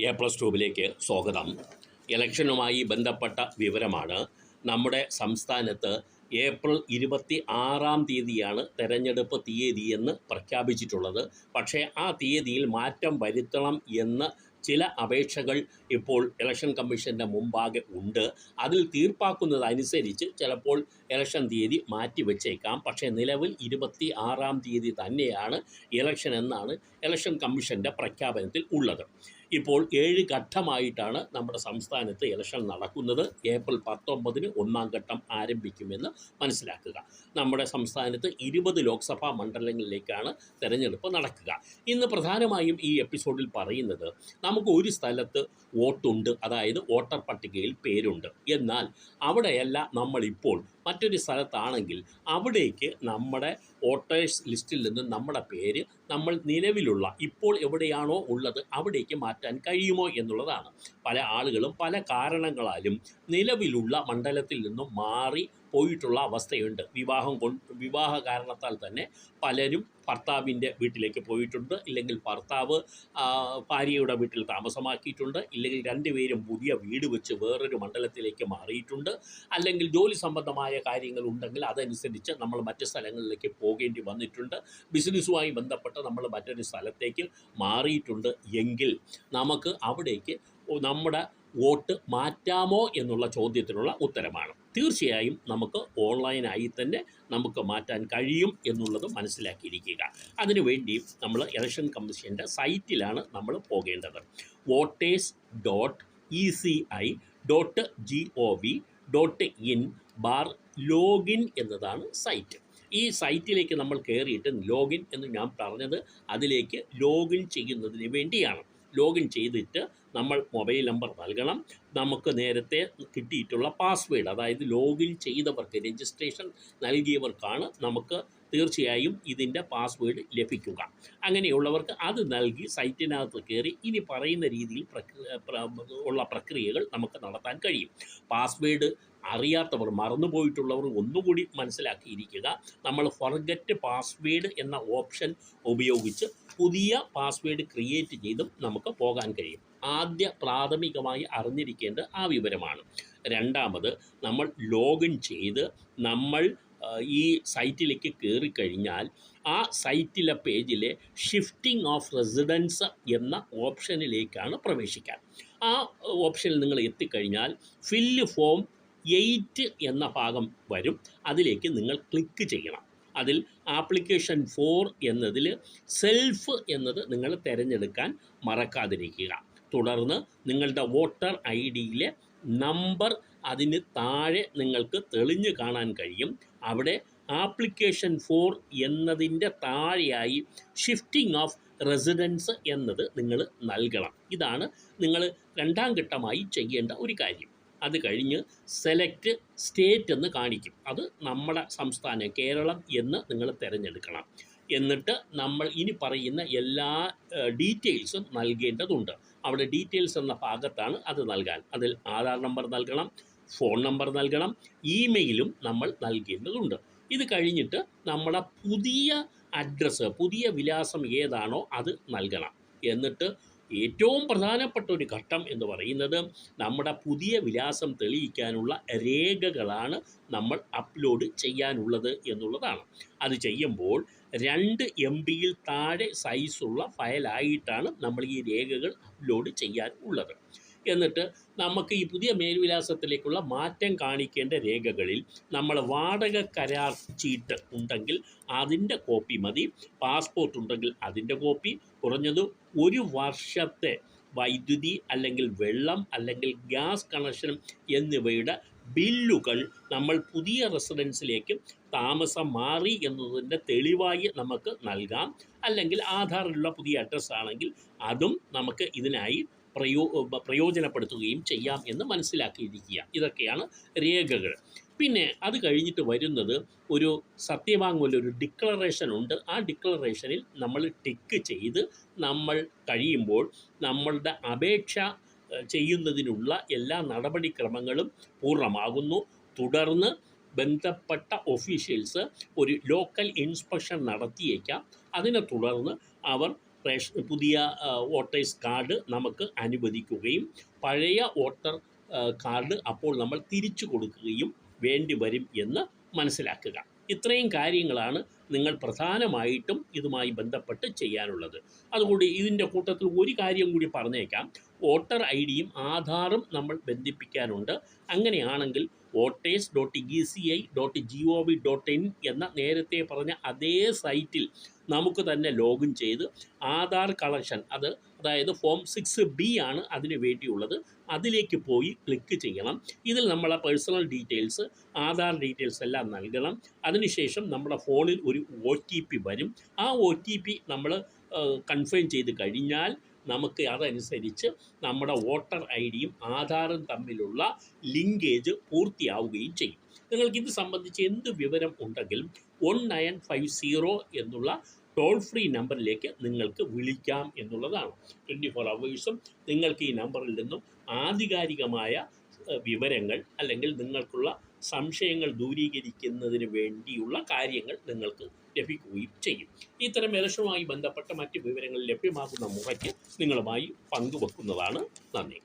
A plus ട്യൂബിലേക്ക് സ്വാഗതം. ഇലക്ഷനുമായി ബന്ധപ്പെട്ട വിവരമാണ്. നമ്മുടെ സംസ്ഥാനത്ത് ഏപ്രിൽ ഇരുപത്തി ആറാം തീയതിയാണ് തെരഞ്ഞെടുപ്പ് തീയതി എന്ന് പ്രഖ്യാപിച്ചിട്ടുള്ളത്. പക്ഷേ ആ തീയതിയിൽ മാറ്റം വരുത്തണം എന്ന് ചില അപേക്ഷകൾ ഇപ്പോൾ ഇലക്ഷൻ കമ്മീഷന്റെ മുമ്പാകെ ഉണ്ട്. അതിൽ തീർപ്പാക്കുന്നതനുസരിച്ച് ചിലപ്പോൾ ഇലക്ഷൻ തീയതി മാറ്റി മാറ്റിവെച്ചേക്കാം പക്ഷേ നിലവിൽ ഇരുപത്തി ആറാം തീയതി തന്നെയാണ് ഇലക്ഷൻ എന്നാണ് ഇലക്ഷൻ കമ്മീഷന്റെ പ്രഖ്യാപനത്തിൽ ഉള്ളത്. ഇപ്പോൾ ഏഴ് ഘട്ടമായിട്ടാണ് നമ്മുടെ സംസ്ഥാനത്ത് ഇലക്ഷൻ നടക്കുന്നത്. ഏപ്രിൽ പത്തൊമ്പതിന് ഒന്നാം ഘട്ടം ആരംഭിക്കുമെന്ന് മനസ്സിലാക്കുക. നമ്മുടെ സംസ്ഥാനത്ത് ഇരുപത് ലോക്സഭാ മണ്ഡലങ്ങളിലേക്കാണ് തെരഞ്ഞെടുപ്പ് നടക്കുക. ഇന്ന് പ്രധാനമായും ഈ എപ്പിസോഡിൽ പറയുന്നത് നമുക്ക് ഒരു സ്ഥലത്ത് വോട്ടുണ്ട്. അതായത് വോട്ടർ പട്ടികയിൽ പേരുണ്ട്. എന്നാൽ അവിടെയല്ല നമ്മളിപ്പോൾ മറ്റൊരു സ്ഥലത്താണെങ്കിൽ അവിടേക്ക് നമ്മുടെ വോട്ടേഴ്സ് ലിസ്റ്റിൽ നിന്ന് നമ്മുടെ പേര് നമ്മൾ നിലവിലുള്ള ഇപ്പോൾ എവിടെയാണോ ഉള്ളത് അവിടേക്ക് മാറ്റാൻ കഴിയുമോ എന്നുള്ളതാണ്. പല ആളുകളും പല കാരണങ്ങളാലും നിലവിലുള്ള മണ്ഡലത്തിൽ നിന്നും മാറി പോയിട്ടുള്ള അവസ്ഥയുണ്ട്. വിവാഹം കൊണ്ട് വിവാഹ കാരണത്താൽ തന്നെ പലരും ഭർത്താവിന്റെ വീട്ടിലേക്ക് പോയിട്ടുണ്ട്. ഇല്ലെങ്കിൽ ഭർത്താവ് ഭാര്യയുടെ വീട്ടിൽ താമസമാക്കിയിട്ടുണ്ട്. ഇല്ലെങ്കിൽ രണ്ടുപേരും പുതിയ വീട് വെച്ച് വേറൊരു മണ്ഡലത്തിലേക്ക് മാറിയിട്ടുണ്ട്. അല്ലെങ്കിൽ ജോലി സംബന്ധമായ കാര്യങ്ങൾ ഉണ്ടെങ്കിൽ അതനുസരിച്ച് നമ്മൾ മറ്റ് സ്ഥലങ്ങളിലേക്ക് പോകേണ്ടി വന്നിട്ടുണ്ട്. ബിസിനസ്സുമായി ബന്ധപ്പെട്ട് നമ്മൾ മറ്റൊരു സ്ഥലത്തേക്ക് മാറിയിട്ടുണ്ട്. എങ്കിൽ നമുക്ക് അവിടേക്ക് നമ്മുടെ വോട്ട് മാറ്റാമോ എന്നുള്ള ചോദ്യത്തിനുള്ള ഉത്തരമാണ്. തീർച്ചയായും നമുക്ക് ഓൺലൈനായി തന്നെ നമുക്ക് മാറ്റാൻ കഴിയും എന്നുള്ളത് മനസ്സിലാക്കിയിരിക്കുക. അതിനുവേണ്ടി നമ്മൾ ഇലക്ഷൻ കമ്മീഷന്റെ സൈറ്റിലാണ് നമ്മൾ പോകേണ്ടത്. Voters dot E C I dot G O V dot in bar login എന്നതാണ് സൈറ്റ്. ഈ സൈറ്റിലേക്ക് നമ്മൾ കയറിയിട്ട് ലോഗിൻ എന്ന് ഞാൻ പറഞ്ഞത് അതിലേക്ക് ലോഗിൻ ചെയ്യുന്നതിന് വേണ്ടിയാണ്. ലോഗിൻ ചെയ്തിട്ട് നമ്മൾ മൊബൈൽ നമ്പർ നൽകണം. നമുക്ക് നേരത്തെ കിട്ടിയിട്ടുള്ള പാസ്വേഡ് അതായത് ലോഗിൻ ചെയ്തവർക്ക് രജിസ്ട്രേഷൻ നൽകിയവർക്കാണ് നമുക്ക് തീർച്ചയായും ഇതിന്റെ പാസ്വേഡ് ലഭിക്കുക. അങ്ങനെയുള്ളവർക്ക് അത് നൽകി സൈറ്റിനകത്ത് കയറി ഇനി പറയുന്ന രീതിയിൽ ഉള്ള പ്രക്രിയകൾ നമുക്ക് നടത്താൻ കഴിയും. പാസ്വേഡ് അറിയാത്തവർ മറന്നുപോയിട്ടുള്ളവർ ഒന്നുകൂടി മനസ്സിലാക്കിയിരിക്കുക. നമ്മൾ ഫർഗറ്റ് പാസ്വേഡ് എന്ന ഓപ്ഷൻ ഉപയോഗിച്ച് പുതിയ പാസ്വേഡ് ക്രിയേറ്റ് ചെയ്തും നമുക്ക് പോകാൻ കഴിയും. ആദ്യ പ്രാഥമികമായി അറിഞ്ഞിരിക്കേണ്ട ആ വിവരമാണ്. രണ്ടാമത് നമ്മൾ ലോഗിൻ ചെയ്ത് നമ്മൾ ഈ സൈറ്റിലേക്ക് കയറിക്കഴിഞ്ഞാൽ ആ സൈറ്റിലെ പേജിലെ ഷിഫ്റ്റിംഗ് ഓഫ് റെസിഡൻസ് എന്ന ഓപ്ഷനിലേക്കാണ് പ്രവേശിക്കാൻ. ആ ഓപ്ഷനിൽ നിങ്ങൾ എത്തിക്കഴിഞ്ഞാൽ ഫില്ല് ഫോം എയ്റ്റ് എന്ന ഭാഗം വരും. അതിലേക്ക് നിങ്ങൾ ക്ലിക്ക് ചെയ്യണം. അതിൽ ആപ്ലിക്കേഷൻ ഫോർ എന്നതിൽ സെൽഫ് എന്നത് നിങ്ങൾ തിരഞ്ഞെടുക്കാൻ മറക്കാതിരിക്കുക. തുടർന്ന് നിങ്ങളുടെ വോട്ടർ ഐ ഡിയിലെ നമ്പർ അതിന് താഴെ നിങ്ങൾക്ക് തെളിഞ്ഞു കാണാൻ കഴിയും. അവിടെ ആപ്ലിക്കേഷൻ ഫോർ എന്നതിന്റെ താഴെയായി ഷിഫ്റ്റിംഗ് ഓഫ് റെസിഡൻസ് എന്നത് നിങ്ങൾ നൽകണം. ഇതാണ് നിങ്ങൾ രണ്ടാം ഘട്ടമായി ചെയ്യേണ്ട ഒരു കാര്യം. അത് കഴിഞ്ഞ് സെലക്ട് സ്റ്റേറ്റ് എന്ന് കാണിക്കും. അത് നമ്മുടെ സംസ്ഥാനം കേരളം എന്ന് നിങ്ങൾ തിരഞ്ഞെടുക്കണം. എന്നിട്ട് നമ്മൾ ഇനി പറയുന്ന എല്ലാ ഡീറ്റെയിൽസും നൽകേണ്ടതുണ്ട്. അവിടെ ഡീറ്റെയിൽസ് എന്ന ഭാഗത്താണ് അത് നൽകാൻ. അതിൽ ആധാർ നമ്പർ നൽകണം ഫോൺ നമ്പർ നൽകണം ഇമെയിലും നമ്മൾ നൽകേണ്ടതുണ്ട്. ഇത് കഴിഞ്ഞിട്ട് നമ്മുടെ പുതിയ അഡ്രസ്സ് പുതിയ വിലാസം ഏതാണോ അത് നൽകണം. എന്നിട്ട് ഏറ്റവും പ്രധാനപ്പെട്ട ഒരു ഘട്ടം എന്ന് പറയുന്നത് നമ്മുടെ പുതിയ വിലാസം തെളിയിക്കാനുള്ള രേഖകളാണ് നമ്മൾ അപ്ലോഡ് ചെയ്യാനുള്ളത് എന്നുള്ളതാണ്. അത് ചെയ്യുമ്പോൾ രണ്ട് എം ബിയിൽ താഴെ സൈസുള്ള ഫയലായിട്ടാണ് നമ്മൾ ഈ രേഖകൾ അപ്ലോഡ് ചെയ്യാൻ ഉള്ളത്. എന്നിട്ട് നമുക്ക് ഈ പുതിയ മേൽവിലാസത്തിലേക്കുള്ള മാറ്റം കാണിക്കേണ്ട രേഖകളിൽ നമ്മൾ വാടക കരാർ ചീട്ട് ഉണ്ടെങ്കിൽ അതിന്റെ കോപ്പി മതി. പാസ്പോർട്ട് ഉണ്ടെങ്കിൽ അതിന്റെ കോപ്പി. കുറഞ്ഞത് ഒരു വർഷത്തെ വൈദ്യുതി അല്ലെങ്കിൽ വെള്ളം അല്ലെങ്കിൽ ഗ്യാസ് കണക്ഷൻ എന്നിവയുടെ ബില്ലുകൾ നമ്മൾ പുതിയ റെസിഡൻസിലേക്ക് താമസം മാറി എന്നതിന്റെ തെളിവായി നമുക്ക് നൽകാം. അല്ലെങ്കിൽ ആധാറിലുള്ള പുതിയ അഡ്രസ്സാണെങ്കിൽ അതും നമുക്ക് ഇതിനായി പ്രയോ പ്രയോജനപ്പെടുത്തുകയും ചെയ്യാം എന്ന് മനസ്സിലാക്കിയിരിക്കുക. ഇതൊക്കെയാണ് രേഖകൾ. പിന്നെ അത് കഴിഞ്ഞിട്ട് വരുന്നത് ഒരു സത്യവാങ്മൂലം ഒരു ഡിക്ലറേഷൻ ഉണ്ട്. ആ ഡിക്ലറേഷനിൽ നമ്മൾ ടിക്ക് ചെയ്ത് നമ്മൾ കഴിയുമ്പോൾ നമ്മളുടെ അപേക്ഷ ചെയ്യുന്നതിനുള്ള എല്ലാ നടപടിക്രമങ്ങളും പൂർണമാകുന്നു. തുടർന്ന് ബന്ധപ്പെട്ട ഒഫീഷ്യൽസ് ഒരു ലോക്കൽ ഇൻസ്പെക്ഷൻ നടത്തിയേക്കാം. അതിനെ തുടർന്ന് അവർ റേഷൻ പുതിയ വോട്ടേഴ്സ് കാർഡ് നമുക്ക് അനുവദിക്കുകയും പഴയ വോട്ടർ കാർഡ് അപ്പോൾ നമ്മൾ തിരിച്ചു കൊടുക്കുകയും വേണ്ടി വരും എന്ന് മനസ്സിലാക്കുക. ഇത്രയും കാര്യങ്ങളാണ് നിങ്ങൾ പ്രധാനമായിട്ടും ഇതുമായി ബന്ധപ്പെട്ട് ചെയ്യാനുള്ളത്. അതുകൂടി ഇതിന്റെ കൂട്ടത്തിൽ ഒരു കാര്യം കൂടി പറഞ്ഞേക്കാം. വോട്ടർ ഐ ഡിയും ആധാറും നമ്മൾ ബന്ധിപ്പിക്കാനുണ്ട്. അങ്ങനെയാണെങ്കിൽ voters dot E C I dot G O V dot in എന്ന നേരത്തെ പറഞ്ഞ അതേ സൈറ്റിൽ നമുക്ക് തന്നെ ലോഗിൻ ചെയ്ത് ആധാർ കളക്ഷൻ അത് അതായത് ഫോം സിക്സ് ബി ആണ് അതിന് വേണ്ടിയുള്ളത് അതിലേക്ക് പോയി ക്ലിക്ക് ചെയ്യണം. ഇതിൽ നമ്മളെ പേഴ്സണൽ ഡീറ്റെയിൽസ് ആധാർ ഡീറ്റെയിൽസ് എല്ലാം നൽകണം. അതിനുശേഷം നമ്മുടെ ഫോണിൽ ഒരു ഒ വരും. ആ ഒ നമ്മൾ കൺഫേം ചെയ്ത് കഴിഞ്ഞാൽ നമുക്ക് അതനുസരിച്ച് നമ്മുടെ വോട്ടർ ഐ ഡിയും ആധാറും തമ്മിലുള്ള ലിങ്കേജ് പൂർത്തിയാവുകയും ചെയ്യും. നിങ്ങൾക്ക് ഇത് സംബന്ധിച്ച് എന്ത് വിവരം ഉണ്ടെങ്കിലും വൺ നയൻ ഫൈവ് സീറോ എന്നുള്ള ടോൾ ഫ്രീ നമ്പറിലേക്ക് നിങ്ങൾക്ക് വിളിക്കാം എന്നുള്ളതാണ്. ട്വന്റി ഫോർ അവേഴ്സും നിങ്ങൾക്ക് ഈ നമ്പറിൽ നിന്നും ആധികാരികമായ വിവരങ്ങൾ അല്ലെങ്കിൽ നിങ്ങൾക്കുള്ള സംശയങ്ങൾ ദൂരീകരിക്കുന്നതിന് വേണ്ടിയുള്ള കാര്യങ്ങൾ നിങ്ങൾക്ക് ലഭിക്കുകയും ചെയ്യും. ഇത്തരം ഇലക്ഷനുമായി ബന്ധപ്പെട്ട മറ്റ് വിവരങ്ങൾ ലഭ്യമാകുന്ന മുറയ്ക്ക് നിങ്ങളുമായി പങ്കുവെക്കുന്നതാണ് നന്ദി.